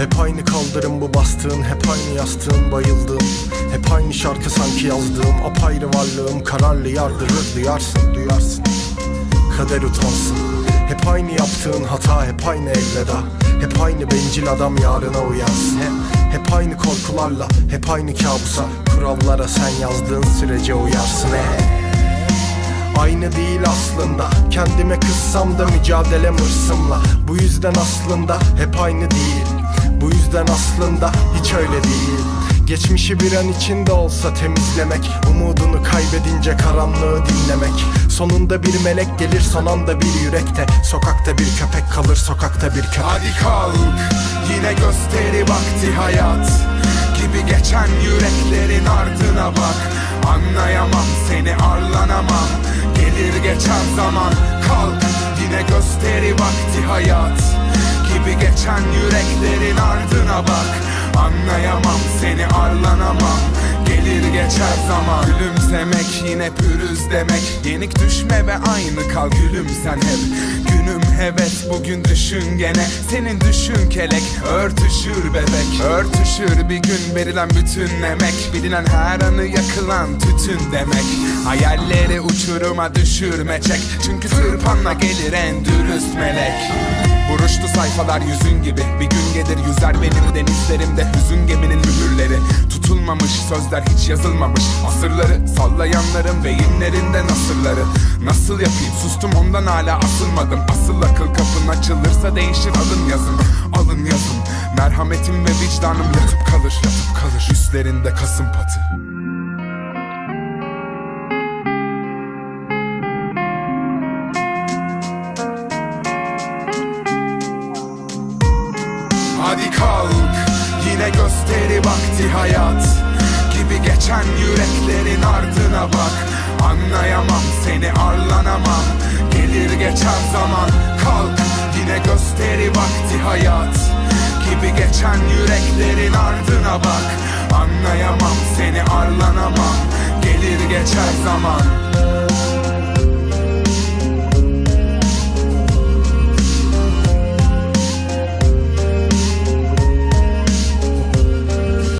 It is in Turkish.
Hep aynı kaldırım bu bastığın Hep aynı yastığın bayıldığım. Hep aynı şarkı sanki yazdığım Apayrı varlığım kararlı yardırır Duyarsın duyarsın. Kader utansın. Hep aynı yaptığın hata Hep aynı elveda Hep aynı bencil adam yarına uyansın. Hep, hep aynı korkularla Hep aynı kabusa Kurallara sen yazdığın sürece uyarsın. He. Aynı değil aslında. Kendime kızsam da mücadelem hırsımla. Bu yüzden aslında hep aynı değil Bu yüzden aslında hiç öyle değil. Geçmişi bir an içinde olsa temizlemek Umudunu kaybedince karanlığı dinlemek. Sonunda bir melek gelir son anda bir yürekte Sokakta bir köpek kalır sokakta bir köpek. Hadi kalk yine gösteri vakti hayat. Gibi geçen yüreklerin ardına bak. Anlayamam seni arlanamam. Gelir geçer zaman kalk. Yine gösteri vakti hayat Gibi geçen yüreklerin ardına bak. Anlayamam seni arlanamam. Gelir geçer zaman. Gülümsemek yine pürüz demek. Yenik düşme ve aynı kal gülüm sen hep. Günüm heves bugün düşün gene. Senin düşün kelek örtüşür bebek. Örtüşür bir gün verilen bütün emek. Bilinen her anı yakılan tütün demek. Hayalleri uçuruma düşürme çek. Çünkü tırpanla gelir en dürüst melek Buruştu sayfalar yüzün gibi. Bir gün gelir yüzer benim denizlerimde. Hüzün geminin mühürleri. Tutulmamış sözler hiç yazılmamış. Asırları sallayanların beyinlerinde nasırları. Nasıl yapayım? Sustum ondan hala asılmadım. Asıl akıl kapın açılırsa değişir. Alın yazın Alın yazın. Merhametim ve vicdanım yatıp kalır. Yatıp kalır. Üstlerinde kasım patı Hadi kalk yine gösteri vakti hayat. Gibi geçen yüreklerin ardına bak. Anlayamam seni arlanamam. Gelir geçer zaman kalk. Yine gösteri vakti hayat. Gibi geçen yüreklerin ardına bak. Anlayamam seni arlanamam. Gelir geçer zaman